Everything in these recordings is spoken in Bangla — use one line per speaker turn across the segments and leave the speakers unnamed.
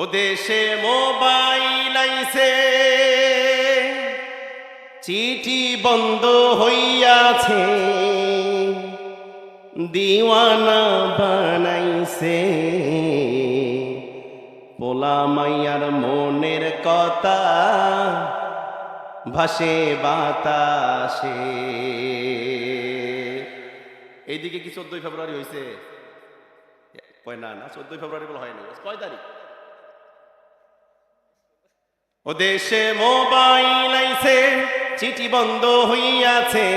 ও দেশে মোবাইল আইছে। চিঠি বন্ধ হইয়াছে। দিওয়ানা বানাইছে। পোলা মাইয়ার মনের কথা ভাসে বাতাসে। এইদিকে কি চোদ্দই ফেব্রুয়ারি হয়েছে কয় না না, চোদ্দই ফেব্রুয়ারি বলে হয়নি কয় তারিখ? ও দেশে মোবাইল আইছে, চিঠি বন্ধ হইয়াছে,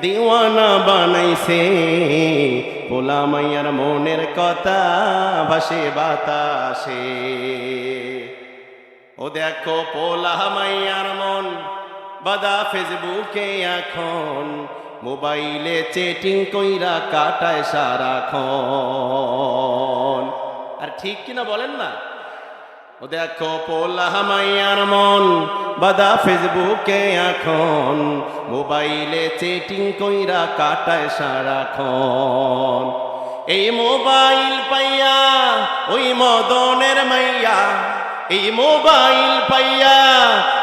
দিওয়ানা বানাইছে। পোলা মাইয়ার মনের কথা ভাসে বাতাসে। ও দেখো পোলা মাইয়ার মন, বাদা ফেসবুকে এখন, মোবাইলে চেটিং কইরা কাটায় সারাক্ষণ। আর ঠিক কিনা বলেন না? দেখো পোলা মাইয়ার মন, বাদা ফেসবুকে এখন। মোবাইলে চেটিং কইরা কাটায় সারাক্ষণ। এই মোবাইল পাইয়া, ওই মদনের মাইয়া। এই মোবাইল পাইয়া,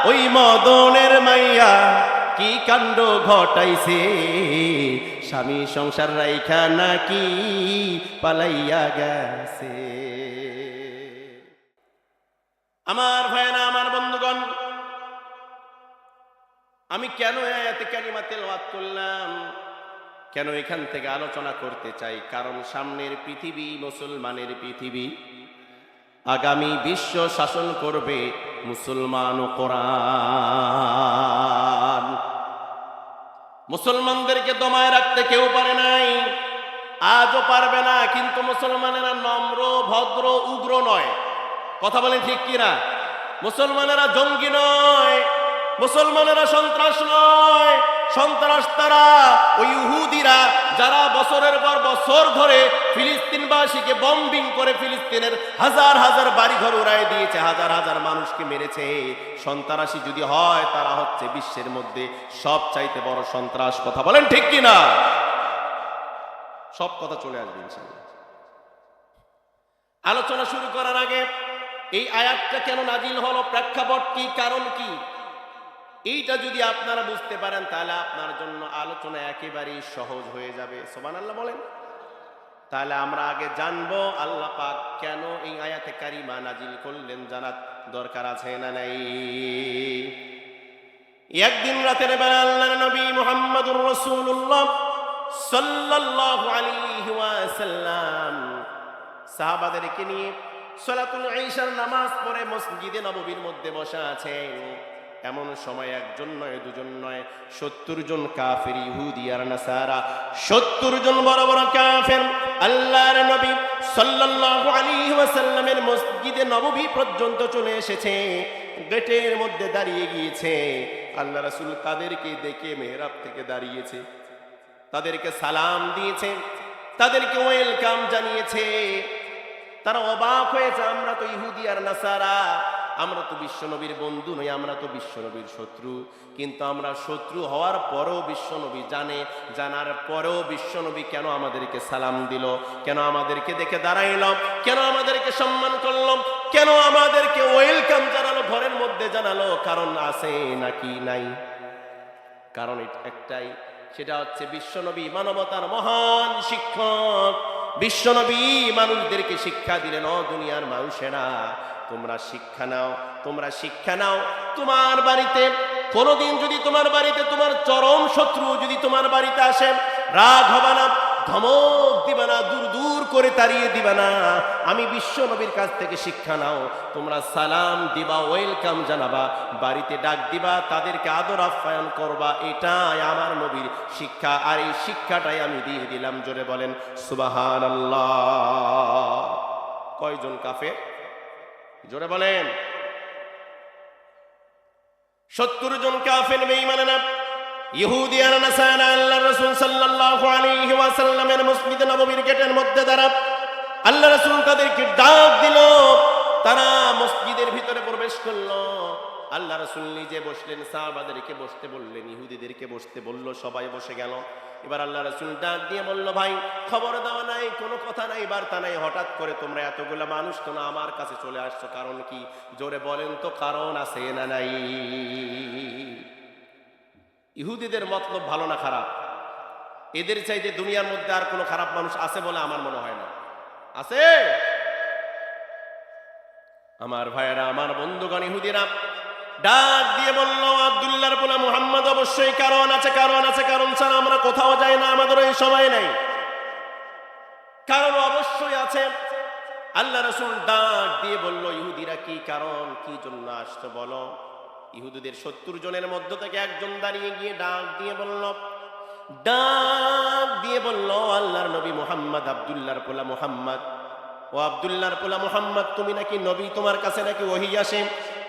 ওই মদনের মাইয়া। কি কাণ্ড ঘটাইছে? স্বামী সংসার রাইখা নাকি পালাইয়া গেছে? আমার ভাইয়েরা, আমার বন্ধুগণ, আমি কেন এতে কালিমা তেলাওয়াত করলাম? কেন এখান থেকে আলোচনা করতে চাই? কারণ সামনের পৃথিবী মুসলমানের পৃথিবী। আগামী বিশ্ব শাসন করবে মুসলমান ও কোরআন। মুসলমানদেরকে দমায় রাখতে কেউ পারে নাই। আজও পারবে না, কিন্তু মুসলমানেরা নম্র, ভদ্র, উগ্র নয়। কথা বলেন ঠিক কিনা? মুসলমানেরা জঙ্গি নয়, মুসলমানেরা সন্ত্রাস নয়। সন্ত্রাস তারা ওই ইহুদিরা যারা বছরের পর বছর ধরে ফিলিস্তিনবাসীকে বম্বিং করে ফিলিস্তিনের হাজার হাজার বাড়িঘর উড়াই দিয়েছে, হাজার হাজার মানুষকে মেরেছে। সন্ত্রাসী যদি হয়, তারা হচ্ছে বিশ্বের মধ্যে সব চাইতে বড় সন্ত্রাস। কথা বলেন ঠিক কিনা? সব কথা চলে আসবে আলোচনা শুরু করার আগে এই আয়াতটা কেন নাজিল হলো? প্রেক্ষাপট কি? কারণ কি? এইটা যদি আপনারা বুঝতে পারেন, তাহলে আপনার জন্য আলোচনা একেবারেই সহজ হয়ে যাবে। সোমান আল্লাহ বলেন। তাহলে আমরা আগে জানব, আল্লাহ পাক কেন এই আয়াতে কারিমা নাজিল করলেন জানার দরকার আছে না নাই? একদিন রাতের বেলা আল্লাহর নবী মুহাম্মদুর রাসূলুল্লাহ সাল্লাল্লাহু আলাইহি সাহাবাদেরকে নিয়ে সলাতুল ঈশার নামাজ পড়ে মসজিদে নববীর মধ্যে বসা আছেন। এমন সময় একজন নয়, দুজন নয়, সত্তর জন কাফের, ইহুদি আর নাসারা, সত্তর জন বড় বড় কাফের, আল্লাহর নবী সাল্লাল্লাহু আলাইহি ওয়াসাল্লামের মসজিদে নববী পর্যন্ত চলে এসেছে। গেটের মধ্যে দাঁড়িয়ে গিয়েছে। আল্লাহ রাসূল তাদেরকে দেখে মেহরাব থেকে দাঁড়িয়েছে। তাদেরকে সালাম দিয়েছে। তাদেরকে ওয়েলকাম জানিয়েছে। তারা অবাক হয়েছে, আমরা তো ইহুদি আর নাসারা। আমরা তো বিশ্বনবীর বন্ধু নই, আমরা তো বিশ্বনবীর শত্রু। কিন্তু আমরা শত্রু হওয়ার পরেও বিশ্বনবী জানে, জানার পরেও বিশ্বনবী কেন আমাদেরকে সালাম দিল, কেন আমাদেরকে দেখে দাঁড়াইল, কেন আমাদেরকে সম্মান করল, কেন আমাদেরকে ওয়েলকাম জানালো, ঘরের মধ্যে জানালো, কারণ আছে নাকি নাই? কারণ একটাই সেটা হচ্ছে বিশ্বনবী মানবতার মহান শিক্ষক। বিশ্বনবী মানুষদেরকে শিক্ষা দিলেন অ দুনিয়ার মানুষেরা, তোমরা শিক্ষা নাও, তোমরা শিক্ষা নাও। তোমার বাড়িতে কোনোদিন যদি তোমার বাড়িতে তোমার চরম শত্রু যদি তোমার বাড়িতে আসে, রাগ হবে ধমক দিবা না, দূর দূর করে তাড়িয়ে দিবা না। আমি বিশ্ব নবীর কাছ থেকে শিক্ষা নাও। তোমরা সালাম দিবা, ওয়েলকাম জানাবা, বাড়িতে ডাক দিবা, তাদেরকে আদর আপ্যায়ন করবা। এটাই আমার নবীর শিক্ষা, আর এই শিক্ষাটাই আমি দিয়ে দিলাম, জোরে বলেন সুবাহান কয়জন কাফে জোরে বলেন, সত্তর জন কাফের মানে না ইহুদি আর নাসারা আল্লাহ রাসূল সাল্লাল্লাহু আলাইহি ওয়াসাল্লামের মসজিদ নববীর গেটের মধ্যে দাঁড়া আল্লাহ রাসূল তাদেরকে ডাক দিল। তারা মসজিদের ভিতরে প্রবেশ করল। আল্লাহ রাসূল নিজে বসলেন, সাহাবাদেরকে বসতে বললেন, ইহুদিদেরকে বসতে বলল, সবাই বসে গেল। এবার আল্লাহ রসুল ডাক দিয়ে বলল, ভাই, খবর দেওয়া নাই, কোনো কথা নাই, বার্তা নাই। হঠাৎ করে তোমরা এতগুলো মানুষ তো না আমার কাছে চলে আসছো? কারণ কি? জোরে বলেন তো, কারণ আছে না নাই? ইহুদিদের মতলব ভালো না খারাপ? এদের চাইতে দুনিয়ার মধ্যে আর কোনো খারাপ মানুষ আছে বলে আমার মনে হয় না। আছে? আমার ভাইয়েরা, আমার বন্ধুগণ, ইহুদিরা, ডাক দিয়ে বলল আব্দুল্লাহর বলে মোহাম্মদ অবশ্যই কারণ আছে কারণ আছে, কারণ ছাড়া আমরা কোথাও যাই না আমাদের এই সময় নাই। কারণ অবশ্যই আছে। আল্লাহ রসুল ডাক দিয়ে বলল, ইহুদিরা কি কারণ, কি জন্য আসতো বলো? ইহুদিদের সত্তর জনের মধ্য থেকে একজন দাঁড়িয়ে গিয়ে ডাক দিয়ে বলল, ডাক দিয়ে বলল, আল্লাহর নবী মোহাম্মদ, আব্দুল্লাহর পোলা মোহাম্মদ। ও আব্দুল্লাহর পোলা মোহাম্মদ, তুমি নাকি নবী? তোমার কাছে নাকি ওহি আসে?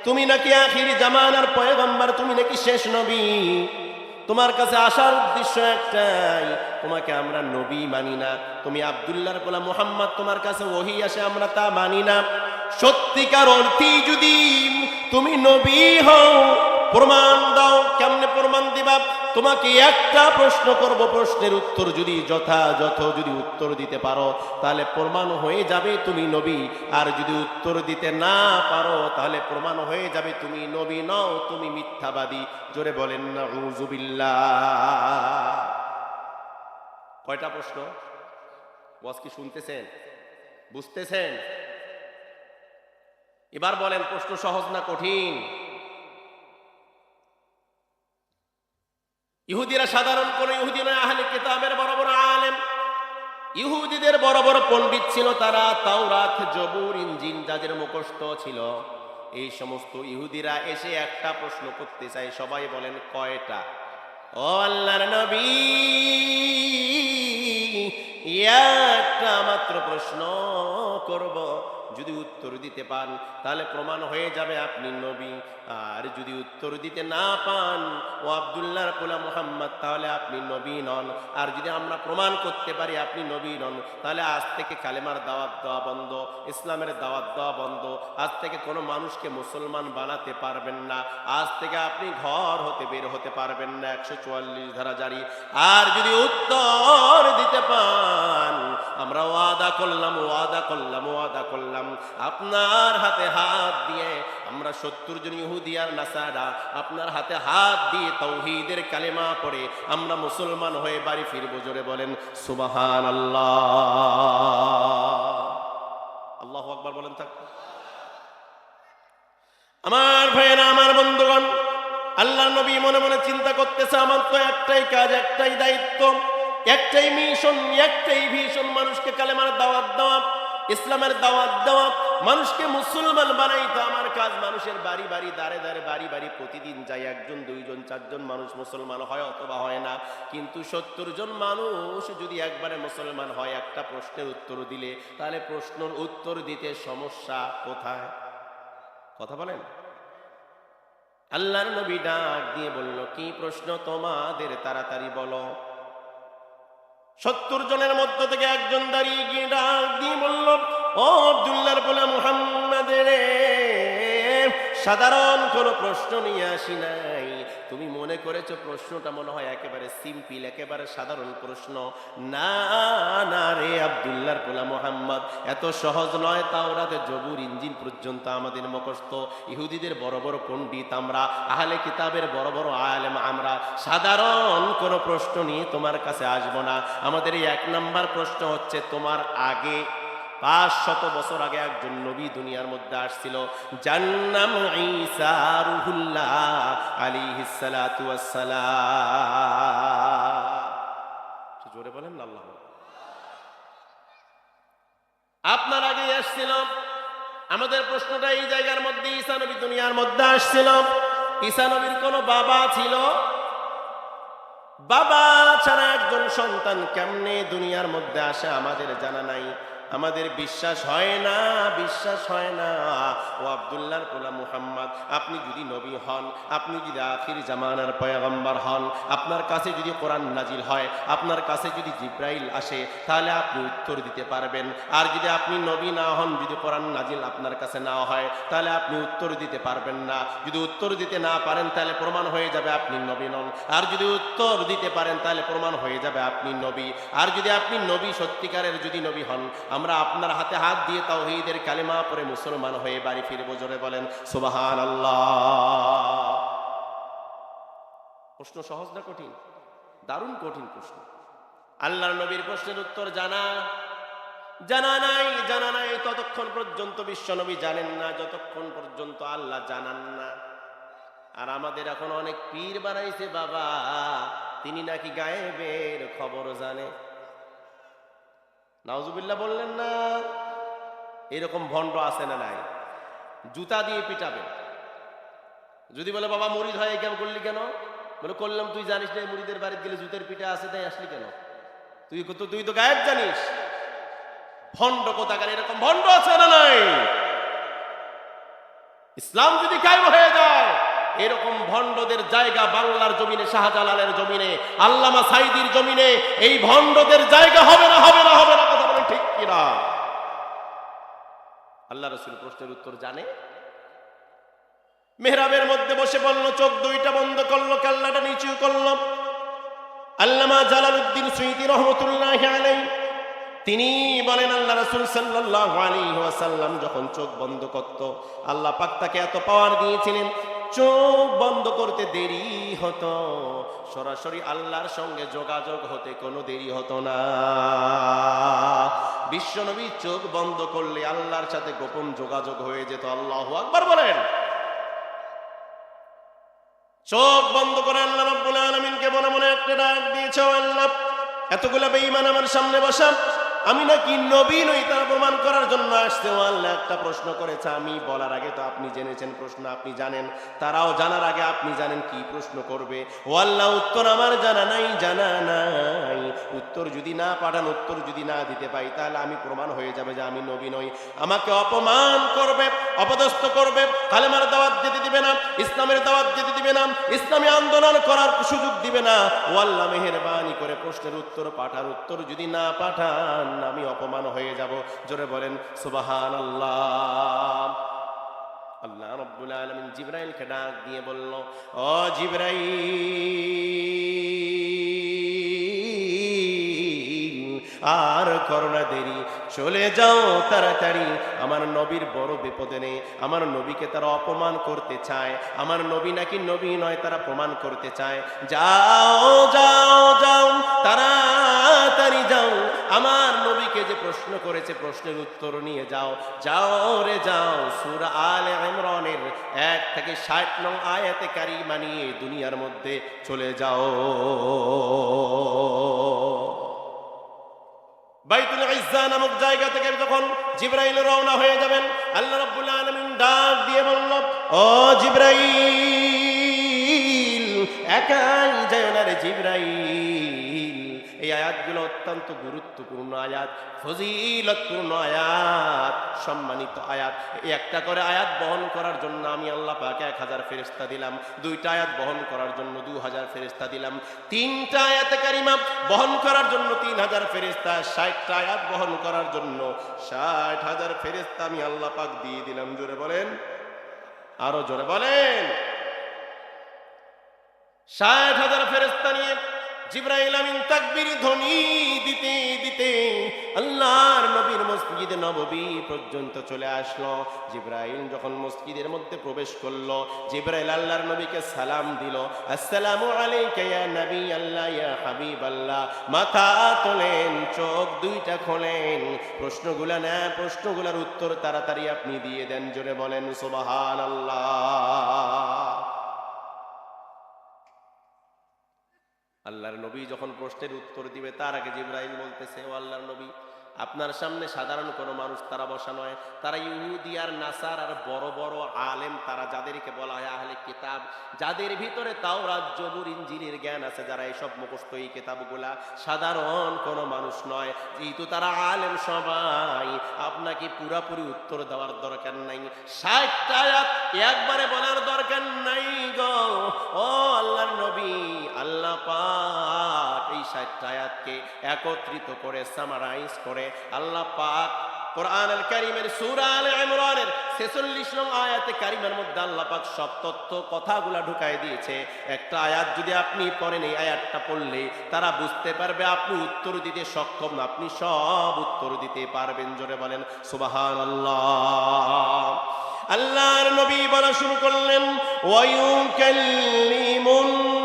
তুমি নাকি আখির জামানার পয়গম্বর? তুমি নাকি শেষ নবী? তোমার কাছে আসার উদ্দেশ্য একটাই, তোমাকে আমরা নবী মানি না। তুমি আব্দুল্লাহর পোলা মোহাম্মদ, তোমার কাছে ওহি আসে, আমরা তা মানি না। সত্যিকার অর্থেই যদি তুমি নবী হও? প্রমাণ দাও, কেমনে প্রমাণ দিবা? তোমাকে একটা প্রশ্ন করব, প্রশ্নের উত্তর যদি যথাযথ যদি উত্তর দিতে পারো, তাহলে প্রমাণ হয়ে যাবে তুমি নবী। আর যদি উত্তর দিতে না পারো, তাহলে প্রমাণ হয়ে যাবে তুমি নবী নও, তুমি মিথ্যাবাদী। জোরে বলেন না উজুবিল্লাহ কয়টা প্রশ্ন? বস কি শুনতেছেন? বুঝতেছেন? এবার বলেন প্রশ্ন সহজ না কঠিন? ইহুদিরা সাধারণ কোন ইহুদি নয়, আহলে কিতাবের বড় বড় আলেম। ইহুদিদের বড় বড় পণ্ডিত ছিল তারা, তাওরাত, জবুর ইঞ্জিন যাদের মুখস্থ ছিল। এই সমস্ত ইহুদিরা এসে একটা প্রশ্ন করতে চায়, সবাই বলেন কয়টা? ও আল্লাহর নবী, একটা মাত্র প্রশ্ন করব। যদি উত্তর দিতে পান, তাহলে প্রমাণ হয়ে যাবে আপনি নবী। আর যদি উত্তর দিতে না পান, ও আবদুল্লাহর পোলা মোহাম্মদ, তাহলে আপনি নবী নন। আর যদি আমরা প্রমাণ করতে পারি আপনি নবী নন, তাহলে আজ থেকে কালেমার দাওয়াত দেওয়া বন্ধ, ইসলামের দাওয়াত দেওয়া বন্ধ। আজ থেকে কোনো মানুষকে মুসলমান বানাতে পারবেন না। আজ থেকে আপনি ঘর হতে বের হতে পারবেন না, একশো চুয়াল্লিশ ধারা জারি। আর যদি উত্তর দিতে পান, আমরা ওয়াদা করলাম ওয়াদা করলাম ওয়াদা করলাম। আপনার হাতে হাত দিয়ে আমরা সত্তর জন ইহুদি আর নাসারা আপনার হাতে হাত দিয়ে তৌহিদের কালেমা পড়ে আমরা মুসলমান হয়ে বাড়ি ফিরবো। জোরে বলেন সুবাহান আল্লাহ আল্লাহ আকবার বলেন থাক। আমার ভাইয়েরা, আমার বন্ধুগণ আল্লাহ নবী মনে মনে চিন্তা করতেছে, আমার তো একটাই কাজ, একটাই দায়িত্ব, একটাই মিশন একটাই ভীষণ মানুষকে কালেমার দাওয়াত দেওয়া। ইসলামের দাওয়াত দেওয়া, মানুষকে মুসলমান বানাইতো আমার কাজ, মানুষের বাড়ি বাড়ি, দাঁড়ে দাঁড়ে বাড়ি বাড়ি প্রতিদিন যাই একজন, দুইজন, চারজন মানুষ মুসলমান হয় অথবা হয় না। কিন্তু সত্তর জন মানুষ যদি একবারে মুসলমান হয়, একটা প্রশ্নের উত্তর দিলে, তাহলে প্রশ্নের উত্তর দিতে সমস্যা কোথায়? কথা বলেন। আল্লাহর নবী ডাক দিয়ে বলল, কি প্রশ্ন তোমাদের? তাড়াতাড়ি বলো। সত্তর জনের মধ্য থেকে একজন দাঁড়িয়ে গিয়ে ডাক দিয়ে বলল ও আব্দুল্লাহর বলে মুহাম্মাদের সাধারণ কোনো প্রশ্ন নিয়ে আসি নাই। তুমি মনে করেছ প্রশ্নটা মনে হয় একেবারে সিম্পল, একেবারে সাধারণ প্রশ্ন। না না রে আব্দুল্লাহর পোলা মোহাম্মদ, এত সহজ নয় তাওরাতে জবুর ইঞ্জিন পর্যন্ত আমাদের মুখস্থ। ইহুদিদের বড় বড় পণ্ডিত আমরা, আহলে কিতাবের বড় বড় আলেম আমরা। সাধারণ কোনো প্রশ্ন নিয়ে তোমার কাছে আসব না। আমাদের এই এক নাম্বার প্রশ্ন হচ্ছে, তোমার আগে পাঁচ শত বছর আগে একজন নবী দুনিয়ার মধ্যে আসছিল জান্নাম ঈসা রুহুল্লাহ আলাইহিস সালাতু জোরে বলেন আল্লাহ আপনার আগে আসছিল, আমাদের প্রশ্নটা এই জায়গার মধ্যে ঈসা নবী দুনিয়ার মধ্যে আসছিল। ঈসা নবীর কোনো বাবা ছিল? বাবা ছাড়া একজন সন্তান কেমনে দুনিয়ার মধ্যে আসে আমাদের জানা নাই। আমাদের বিশ্বাস হয় না, বিশ্বাস হয় না। ও আবদুল্লাহর পোলা মুহাম্মদ, আপনি যদি নবী হন, আপনি যদি আখির জামানার পয়গম্বর হন, আপনার কাছে যদি কোরআন নাজিল হয়, আপনার কাছে যদি জিব্রাইল আসে, তাহলে আপনি উত্তর দিতে পারবেন। আর যদি আপনি নবী না হন, যদি কোরআন নাজিল আপনার কাছে না হয়, তাহলে আপনি উত্তর দিতে পারবেন না। যদি উত্তর দিতে না পারেন, তাহলে প্রমাণ হয়ে যাবে আপনি নবী নন। আর যদি উত্তর দিতে পারেন, তাহলে প্রমাণ হয়ে যাবে আপনি নবী। আর যদি আপনি নবী, সত্যিকারের যদি নবী হন আমরা আপনার হাতে হাত দিয়ে তাওহীদের কালেমা পরে মুসলমান হয়ে বাড়ি ফিরবো, জোরে বলেন সুবাহান আল্লাহ প্রশ্ন সহজ না কঠিন? দারুণ কঠিন প্রশ্ন। আল্লাহ নবীর প্রশ্নের উত্তর জানা। জানা নাই জানা নাই, ততক্ষণ পর্যন্ত বিশ্বনবী জানেন না, যতক্ষণ পর্যন্ত আল্লাহ জানান না। আর আমাদের এখন অনেক পীর বানাইছে বাবা, তিনি নাকি গায়েবের খবর জানে। নাউজুবিল্লাহ বললেন, না, এরকম ভণ্ড আছে না নাই। জুতা দিয়ে পিটাবে। যদি বলে, বাবা, মুড়িদ হয় কেন করলি কেন? বলে, করলাম, তুই জানিস না মুড়িদের বাড়িতে গেলে জুতের পিঠা আছে, তাই আসলি কেন? তুই তো তুই তো গায়েব জানিস। ভণ্ড কোথাকার, এরকম ভণ্ড আছে না নাই? ইসলাম যদি কায়েম হয়ে যায়, এরকম ভণ্ডদের জায়গা বাংলার জমিনে, শাহজালালের জমিনে, আল্লামা সাইদির জমিনে, এই ভণ্ডদের জায়গা হবে না হবে না হবে না। কিনা? আল্লাহ রসুল প্রশ্নের উত্তর জানে। মেহরাবের মধ্যে বসে বলল, চোখ দুইটা বন্ধ করল, কাল্লাটা নিচু করল। আল্লামা জালালউদ্দিন সুইতি রহমতুল্লাহ আলাই তিনি বলেন, আল্লাহ রাসূল সাল্লাল্লাহু আলাইহি ওয়াসাল্লাম যখন চোখ বন্ধ করত, আল্লাহ পাক তাকে এত পাওয়ার দিয়েছিলেন। চোখ বন্ধ করতে দেরি হতো। সরাসরি আল্লাহর সঙ্গে যোগাযোগ হতে কোনো দেরি হতো না। বিশ্বনবী চোখ বন্ধ করলে আল্লাহর সাথে গোপন যোগাযোগ হয়ে যেত, আল্লাহ আকবার বলেন। চোখ বন্ধ করে আল্লাহ রব্বুল আলামিনকে মনে মনে একটা ডাক দিয়েছ আল্লাহ, এতগুলা বেঈমান আমার সামনে বসা। আমি নাকি নবী নই, তার প্রমাণ করার জন্য আসছে? ও আল্লাহ, একটা প্রশ্ন করেছে। আমি বলার আগে তো আপনি জেনেছেন প্রশ্ন, আপনি জানেন। তারাও জানার আগে আপনি জানেন কি প্রশ্ন করবে। ও আল্লাহ, উত্তর আমার জানা নাই জানা নাই। উত্তর যদি না পাঠান, উত্তর যদি না দিতে পাই তাহলে আমি প্রমাণ হয়ে যাবে যে আমি নবী নই। আমাকে অপমান করবে, অপদস্থ করবে, কালেমার দাওয়াত যেতে দিবে না, ইসলামের দাওয়াত যেতে দিবে না, ইসলামী আন্দোলন করার সুযোগ দিবে না। ও আল্লাহ, মেহেরবানি করে প্রশ্নের উত্তর পাঠার উত্তর যদি না পাঠান আমি অপমান হয়ে যাব। জোরে বলেন সুবাহান আল্লাহ আল্লাহ রব্বুল আলমিন জিব্রাইলকে ডাক দিয়ে বলল আর করোনা দেরি। চলে যাও তাড়াতাড়ি। আমার নবীর বড় বিপদে নেই। আমার নবীকে তারা অপমান করতে চায়। আমার নবী নাকি নবী নয়, তারা প্রমাণ করতে চায়। যাও যাও যাও তাড়াতাড়ি যাও। আমার নবীকে যে প্রশ্ন করেছে, প্রশ্নের উত্তর নিয়ে যাও। যাও রে, যাও। সুরা আল ইমরানের এক থেকে ষাট নং আয়াতে কারিমা নিয়ে দুনিয়ার মধ্যে চলে যাও। বাইতুল ইজ্জা নামক জায়গা থেকে যখন জিব্রাইল রওনা হয়ে যাবেন, আল্লাহ রাব্বুল আলামিন ডাক দিয়ে বলল, ও জিব্রাইল, একাই যায় না রে জিব্রাইল। এই আয়াতগুলো অত্যন্ত গুরুত্বপূর্ণ আয়াত ফজিলতপূর্ণ আয়াত, সম্মানিত আয়াত। এই একটা করে আয়াত বহন করার জন্য আমি আল্লাহ পাকে এক হাজার ফেরিস্তা দিলাম, দুইটা আয়াত বহন করার জন্য দু হাজার ফেরিস্তা দিলাম, তিনটা আয়াতে কারিমা বহন করার জন্য তিন হাজার ফেরিস্তা ষাটটা আয়াত বহন করার জন্য ষাট হাজার ফেরিস্তা আমি আল্লাহ পাক দিয়ে দিলাম। জোরে বলেন, আরও জোরে বলেন। ষাট হাজার ফেরেস্তা নিয়ে জিব্রাইল আমিন তাকবীর ধ্বনি দিতে দিতে আল্লাহর নবীর মসজিদ নববী পর্যন্ত চলে আসলো। জিব্রাইল যখন মসজিদের মধ্যে প্রবেশ করল, জিব্রাইল আল্লাহর নবীকে সালাম দিল। আসসালামু আলাইকা ইয়া নবী আল্লাহ, ইয়া হাবিব আল্লাহ। মাথা তোলেন, চোখ দুইটা খোলেন। প্রশ্নগুলা না, প্রশ্নগুলার উত্তর তাড়াতাড়ি আপনি দিয়ে দেন, জোরে বলেন, সুবহানাল্লাহ। আল্লাহর নবী যখন প্রশ্নের উত্তর দিবে তার আগে জিব্রাহিম বলতেছে ও আল্লাহর নবী আপনার সামনে সাধারণ কোনো মানুষ তারা বসা নয়। তারা ইহুদি আর নাসার আর বড় বড় আলেম তারা যাদেরকে বলা হয় আহলে কিতাব, যাদের ভিতরে তাও রাজ্যবুর ইঞ্জিনের জ্ঞান আছে, যারা এইসব মুখস্থ এই কিতাবগুলা সাধারণ কোনো মানুষ নয়। যেহেতু তারা আলেম সবাই, আপনাকে পুরাপুরি উত্তর দেওয়ার দরকার নাই। ষাটটা একবারে বলার দরকার নাই গো। ও আল্লাহর নবী, আল্লাহ এই ষাটটা আয়াতকে একত্রিত করে সামারাইজ করে, আল্লাহ পাক কোরআন আল কারিমের আলে ইমরানের 46 নং আয়াতে কারিমের মধ্যে আল্লাহ পাক সব তথ্য, কথাগুলা ঢুকায় দিয়েছে। একটা আয়াত যদি আপনি পড়েন, এই আয়াতটা পড়লে তারা বুঝতে পারবে আপনি উত্তর দিতে সক্ষম না, আপনি সব উত্তর দিতে পারবেন, জোরে বলেন, সুবহানাল্লাহ। আল্লাহর নবী বলা শুরু করলেন নাস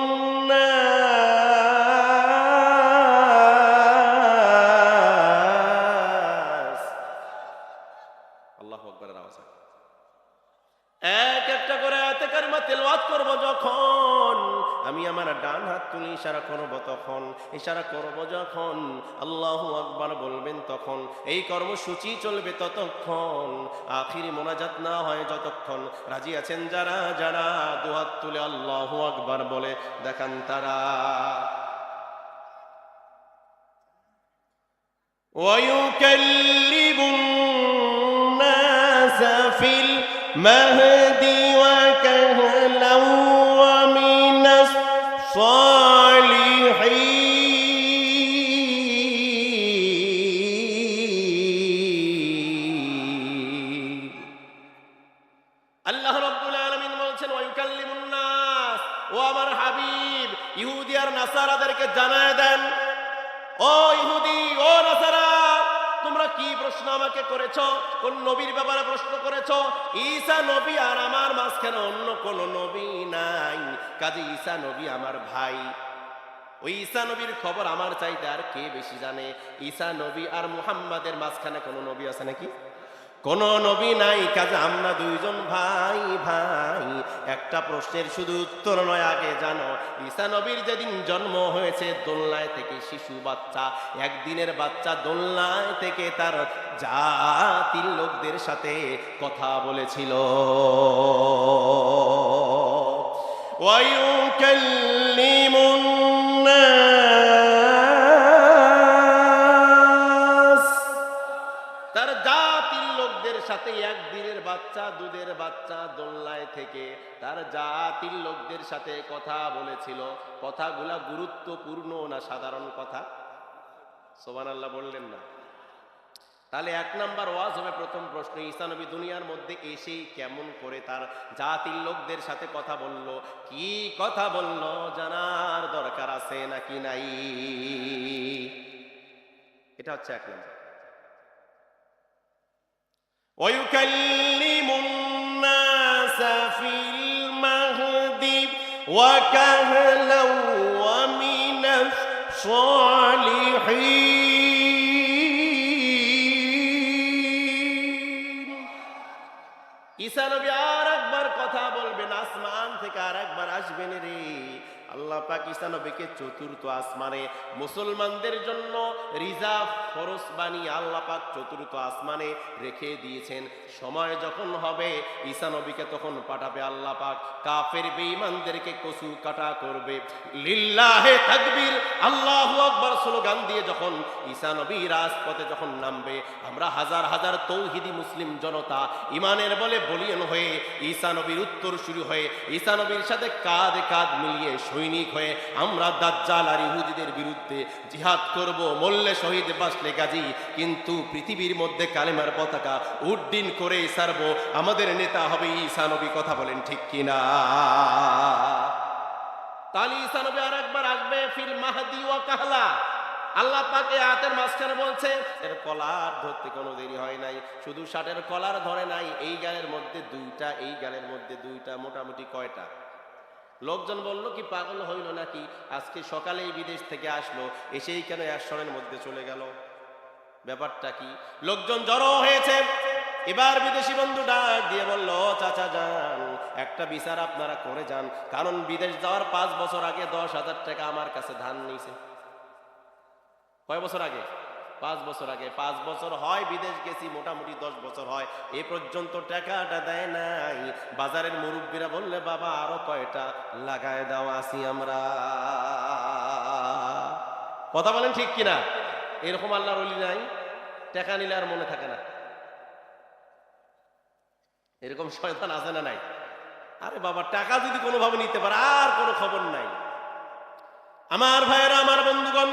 হাত তুলে ইশারা করব তখন ইশারা করব যখন আল্লাহু আকবার বলবেন তখন এই কর্মসূচি চলবে ততক্ষণ আখিরি মোনাজাত না হয় যতক্ষণ রাজি আছেন যারা যারা দুহাত তুলে আল্লাহু আকবার বলে দেখান তারা ويكلم الناس في المهد وكهلا ومن الصالحين জানায় দেন, ও ইহুদি, ও নাসারা, তোমরা কি প্রশ্ন আমাকে করেছ? কোন নবীর ব্যাপারে প্রশ্ন করেছ? ঈসা নবী আর আমার মাঝখানে অন্য কোন নবী নাই। কাজে ঈসা নবী আমার ভাই। ওই ঈসা নবীর খবর আমার চাইতে আর কে বেশি জানে? ঈসা নবী আর মুহাম্মাদের মাঝখানে কোনো নবী আছে নাকি? কোন নবী নাই, কাজে আমরা দুইজন ভাই ভাই। একটা প্রশ্নের শুধু উত্তর নয়, আগে জানো, ঈসা নবীর যেদিন জন্ম হয়েছে, দোলনায় থেকে শিশু বাচ্চা, একদিনের বাচ্চা দোলনায় থেকে তার জাতির লোকদের সাথে কথা বলেছিল। তার জাতির লোকদের সাথে কথা বলেছিল, কথাগুলা গুরুত্বপূর্ণ না সাধারণ কথা? সোবান আল্লাহ বললেন না। তাহলে এক নাম্বার ওয়াজ হবে প্রথম প্রশ্ন ইসানবী দুনিয়ার মধ্যে এসেই কেমন করে তার জাতির লোকদের সাথে কথা বলল, কি কথা বলল জানার দরকার আছে নাকি নাই? এটা হচ্ছে এক নাম্বার। وكهلا ومن الصالحين ঈসা নবী আর একবার কথা বলবেন আসমান থেকে আর একবার আসবেন রে আল্লাহ পাক ঈসা নবীকে চতুর্থ আসমানে মুসলমানদের জন্য রিজার্ভ ফরস বানিয়ে আল্লাহ পাক চতুর্থ আসমানে রেখে দিয়েছেন। সময় যখন হবে, ঈসা নবীকে তখন পাঠাবে আল্লাহ পাক। কাফের বেঈমানদেরকে কসু কাটা করবে। লিল্লাহে তাকবীর, আল্লাহু আকবার স্লোগান দিয়ে যখন ঈসা নবী রাজপথে যখন নামবে, আমরা হাজার হাজার তৌহিদি মুসলিম জনতা ইমানের বলে বলিয়ান হয়ে ঈসা নবীর উত্তর শুরু হয়ে, ঈসা নবীর সাথে কাঁধে কাঁধ মিলিয়ে সৈনিক হয়ে আমরা দাজ্জাল আর ইহুদিদের বিরুদ্ধে জিহাদ করব, মল্লে শহীদ বাসলে গাজী, কিন্তু পৃথিবীর মধ্যে কালেমার পতাকা উড্ডিন করে সারবো। আমাদের নেতা হবে ঈসা নবী, কথা বলেন ঠিক কিনা? তাহলে ঈসা নবী আর একবার আসবে, ফিল মাহদি ওয়া কাহলা। আল্লাহ পাকে হাতের মাঝখানে বলছে, এর কলার ধরতে কোনো দেরি হয় নাই। শুধু শার্টের কলার ধরে নাই, এই গালের মধ্যে দুইটা, এই গালের মধ্যে দুইটা, মোটামুটি কয়টা? লোকজন বলল, কি পাগল হইল নাকি? আজকে সকালেই বিদেশ থেকে আসলো, এসেই কেন অ্যাশনের মধ্যে চলে গেল? ব্যাপারটা কি? লোকজন জড়ো হয়েছে। এবার বিদেশি বন্ধু ডাক দিয়ে বলল চাচা যান, একটা বিচার আপনারা করে যান। কারণ বিদেশ যাওয়ার পাঁচ বছর আগে দশ হাজার টাকা আমার কাছে ধান নিয়েছে। কয় বছর আগে? পাঁচ বছর আগে। পাঁচ বছর হয়, বিদেশ গেছি, মোটামুটি দশ বছর হয়। এ পর্যন্ত টাকাটা দেয় নাই। বাজারের মুরব্বীরা বললে, বাবা, আরও কয়টা লাগায় দাও আসি আমরা। কথা বলেন ঠিক কিনা? এরকম আল্লাহর অলি নাই, টেকা নিলে আর মনে থাকে না। এরকম শয়তান আছে না নাই? আরে বাবা, টাকা যদি কোনোভাবে নিতে পারে, আর কোনো খবর নাই। আমার ভাইয়েরা, আমার বন্ধুগণ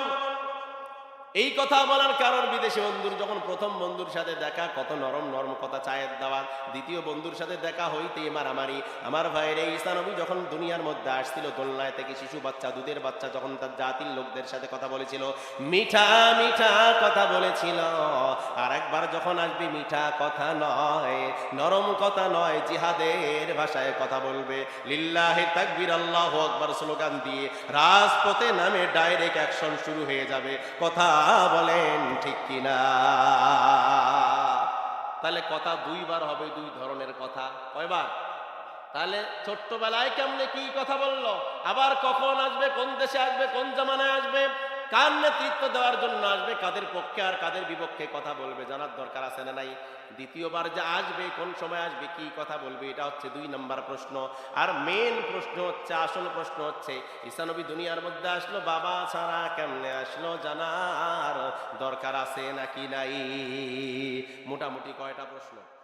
এই কথা বলার কারণ বিদেশি বন্ধুর যখন প্রথম বন্ধুর সাথে দেখা, কত নরম নরম কথা চায়ের দেওয়া দ্বিতীয় বন্ধুর সাথে দেখা হইতে মারামারি। আমার ভাইয়ের এই ইসানবী যখন দুনিয়ার মধ্যে আসছিল, দোলনায় থেকে শিশু বাচ্চা, দুধের বাচ্চা যখন তার জাতির লোকদের সাথে কথা বলেছিল, মিঠা মিঠা কথা বলেছিল। আর একবার যখন আসবে, মিঠা কথা নয়, নরম কথা নয়, জিহাদের ভাষায় কথা বলবে। লিল্লাহে তাকবির, আল্লাহ আকবার, স্লোগান দিয়ে রাজপথে নামে ডাইরেক্ট অ্যাকশন শুরু হয়ে যাবে। কথা বলেন, ঠিক কিনা? তাহলে কথা দুইবার হবে দুই ধরনের কথা। কয়বার? তাহলে ছোট্টবেলায় কেমনে কি কথা বলল? আবার কখন আসবে, কোন দেশে আসবে, কোন জামানায় আসবে? কার নেতৃত্ব দেওয়ার জন্য আসবে, কাদের পক্ষে আর কাদের বিপক্ষে কথা বলবে, জানার দরকার আছে না নাই? দ্বিতীয়বার যে আসবে, কোন সময় আসবে, কি কথা বলবে, এটা হচ্ছে দুই নম্বর প্রশ্ন। আর মেন প্রশ্ন হচ্ছে, আসল প্রশ্ন হচ্ছে ঈসানবী দুনিয়ার মধ্যে আসলো, বাবা ছাড়া কেমনে আসলো জানার দরকার আছে নাকি নাই? মোটামুটি কয়টা প্রশ্ন?